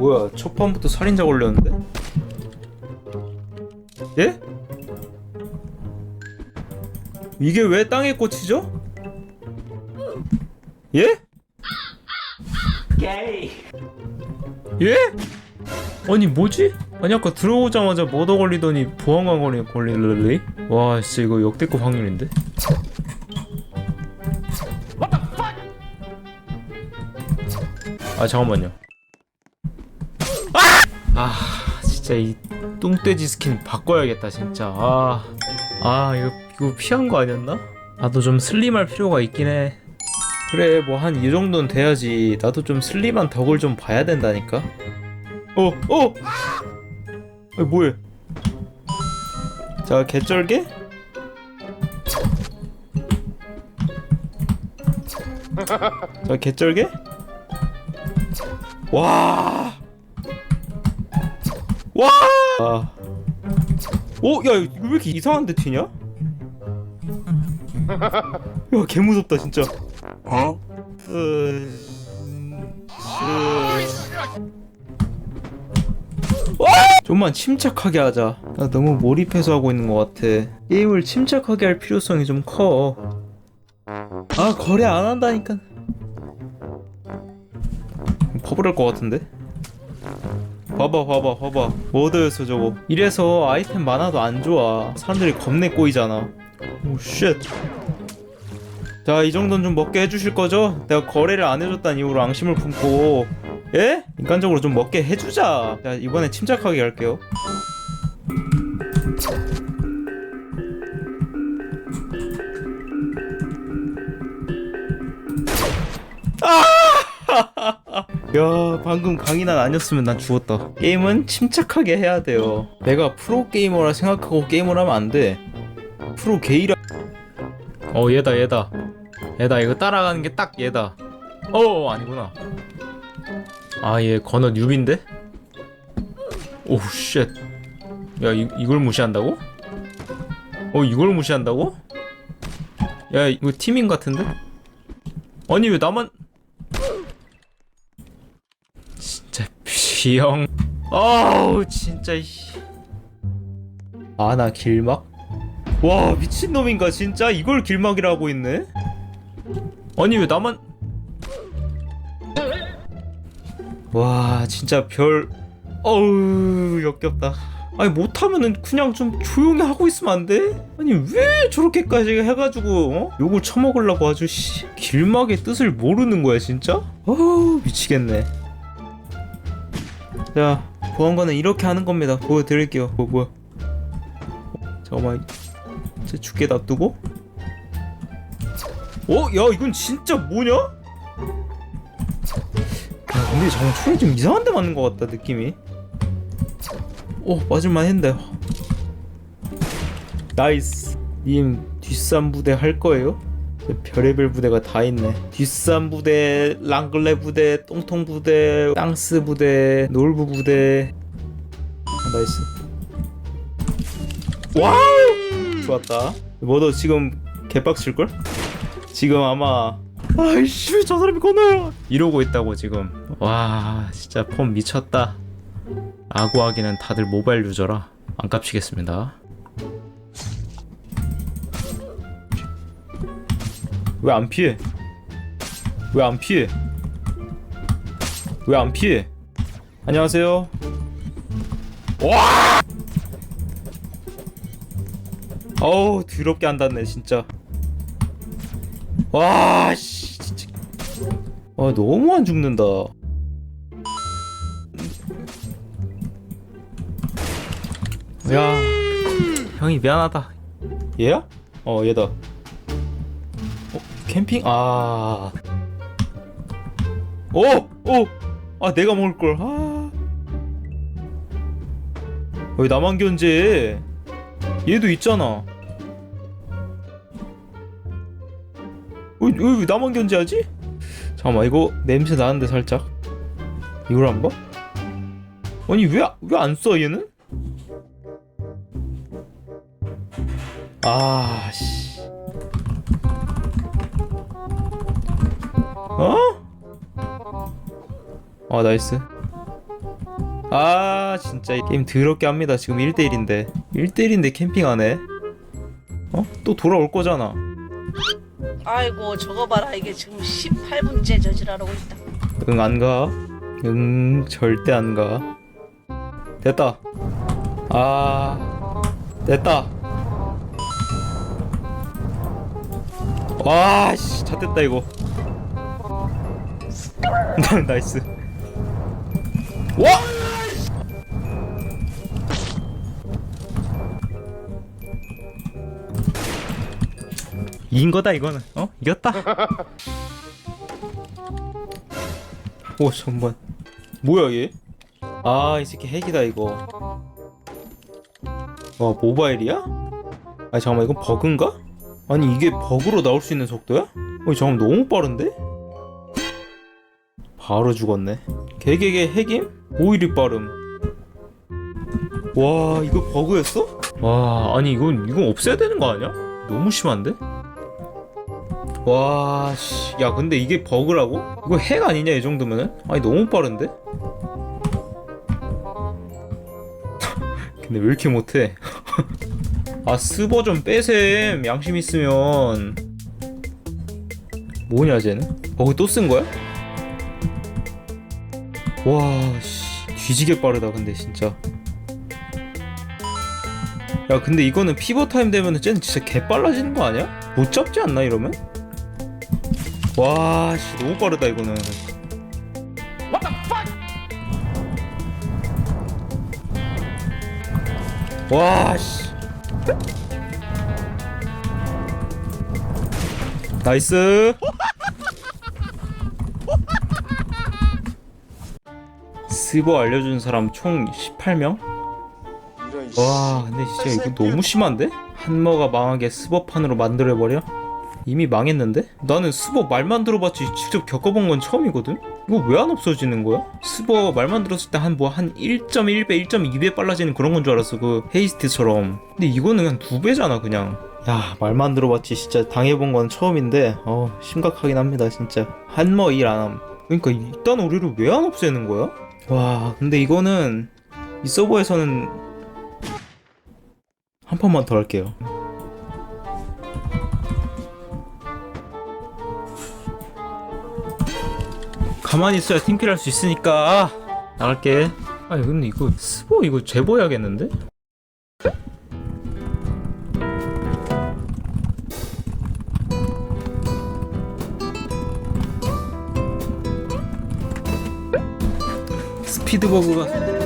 뭐야 첫 판부터 살인자 걸렸는데? 예? 이게 왜 땅에 꽂히죠? 예? 예? 아니 뭐지? 아니 아까 들어오자마자 머더 걸리더니 보안관 걸리 걸릴래? 와 진짜 이거 역대급 확률인데? 아 잠깐만요. 아 진짜 이 똥돼지 스킨 바꿔야겠다 진짜. 아, 아 이거 이거 피한 거 아니었나? 나도 좀 슬림할 필요가 있긴 해. 그래 뭐 한 이 정도는 돼야지. 나도 좀 슬림한 덕을 좀 봐야 된다니까. 어 어. 아, 뭐해? 자 개쩔게. 자 개쩔게. 와. 와. 아. 오, 야, 이거 왜 이렇게 이상한 데 튀냐? 야, 개 무섭다 진짜. 어? 좀만 침착하게 하자. 나 너무 몰입해서 하고 있는 것 같아. 게임을 침착하게 할 필요성이 좀 커. 아, 거래 안 한다니까. 퍼블할 것 같은데? 봐봐 봐봐 봐봐. 뭐더였어 저거? 이래서 아이템 많아도 안 좋아. 사람들이 겁내 꼬이잖아. 오쉣 자 이 정도는 좀 먹게 해주실 거죠? 내가 거래를 안 해줬다는 이유로 앙심을 품고. 예? 인간적으로 좀 먹게 해주자. 자 이번에 침착하게 할게요 야 방금 강인한 아니었으면 난 죽었다 게임은 침착하게 해야 돼요 내가 프로게이머라 생각하고 게임을 하면 안돼 프로 게이라 어 얘다 얘다 얘다 이거 따라가는 게 딱 얘다 어 아니구나 아 얘 건어 뉴비인데? 오우 쉣야 이걸 무시한다고? 어 이걸 무시한다고? 야 이거 팀인 같은데? 아니 왜 나만 진짜 비형 아우 진짜 아 나 길막? 와 미친 놈인가 진짜 이걸 길막이라고 있네? 아니 왜 나만 와 진짜 별 어우 역겹다 아니 못하면은 그냥 좀 조용히 하고 있으면 안 돼? 아니 왜 저렇게까지 해가지고 어? 욕을 처먹으려고 아주 씨 길막의 뜻을 모르는 거야 진짜? 어우 미치겠네 자 보안관은 이렇게 하는 겁니다. 보여드릴게요. 뭐 뭐야? 잠깐만. 제 죽게 놔두고? 어? 야 이건 진짜 뭐냐? 야 근데 잠깐 총이 좀 이상한 데 맞는 것 같다 느낌이. 어 맞을만 했는데. 나이스. 님 뒷산 부대 할 거예요? 별의별 부대가 다 있네. 뒷산 부대, 랑글레 부대, 똥통 부대, 땅스 부대, 놀부 부대. 아, 나이스. 와우! 좋았다. 뭐도 지금 개빡칠 걸? 지금 아마 아이씨 저 사람이 건너요. 이러고 있다고 지금. 와 진짜 폼 미쳤다. 아구하기는 다들 모바일 유저라 안 깝치겠습니다 왜 안 피해? 왜 안 피해? 왜 안 피해? 안녕하세요. 와! 어우 더럽게 안 닿네 진짜. 와 씨, 진짜. 아 너무 안 죽는다. 야 형이 미안하다. 얘야? 어 얘다. 어, 캠핑 아. 오! 오! 아 내가 먹을 걸. 아. 왜 나만 견제? 얘도 있잖아. 어, 왜, 왜 나만 견제하지? 잠깐만 이거 냄새 나는데 살짝. 이걸 안 봐? 아니 왜 왜 안 써 얘는? 아 씨. 어? 아 나이스. 아 진짜 이 게임 더럽게 합니다. 지금 1대1인데. 1대1인데 캠핑하네. 어? 또 돌아올 거잖아. 아이고 저거 봐라. 이게 지금 18분째 저지랄하고 있다. 응 안가. 응 절대 안가. 됐다. 아 됐다. 와씨 잣됐다 이거 나이스 와 이긴 거다 이거는 어 이겼다 오 잠만 뭐야 얘? 아 이 새끼 핵이다 이거 와 모바일이야? 아니 잠깐만 이건 버그인가? 아니 이게 버그로 나올 수 있는 속도야? 어 잠깐만 너무 빠른데? 바로 죽었네 개개개 핵임? 오일이 빠름 와 이거 버그였어? 와 아니 이건 이건 없애야 되는 거 아니야? 너무 심한데? 와, 씨. 야, 근데 이게 버그라고? 이거 핵 아니냐, 이 정도면은? 아니, 너무 빠른데? 근데 왜 이렇게 못해? 아, 스버 좀 빼셈. 양심 있으면. 뭐냐, 쟤는? 버그 또 쓴 거야? 와, 씨. 뒤지게 빠르다, 근데, 진짜. 야, 근데 이거는 피벗 타임 되면은 쟤는 진짜 개 빨라지는 거 아니야? 못 잡지 않나, 이러면? 와, 씨, 너무 빠르다 이거는. 와, 씨. 나이스. 스버 알려준 사람 총 18명? 와, 근데 진짜 이거 너무 심한데? 한머가 망하게 스버판으로 만들어버려? 이미 망했는데? 나는 스버 말만 들어봤지 직접 겪어본 건 처음이거든? 이거 왜 안 없어지는 거야? 스버 말만 들었을 때 한 뭐 한 1.1배, 1.2배 빨라지는 그런 건 줄 알았어 그 헤이스트처럼 근데 이거는 한두 배잖아 그냥 야 말만 들어봤지 진짜 당해본 건 처음인데 어 심각하긴 합니다 진짜 한머 일 안함 그러니까 이딴 오류를 왜 안 없애는 거야? 와 근데 이거는 이 서버에서는 한 판만 더 할게요 가만히 있어야 팀킬 할 수 있으니까 아, 나갈게 아니 근데 이거 스보 이거 제보해야겠는데? 스피드 버그가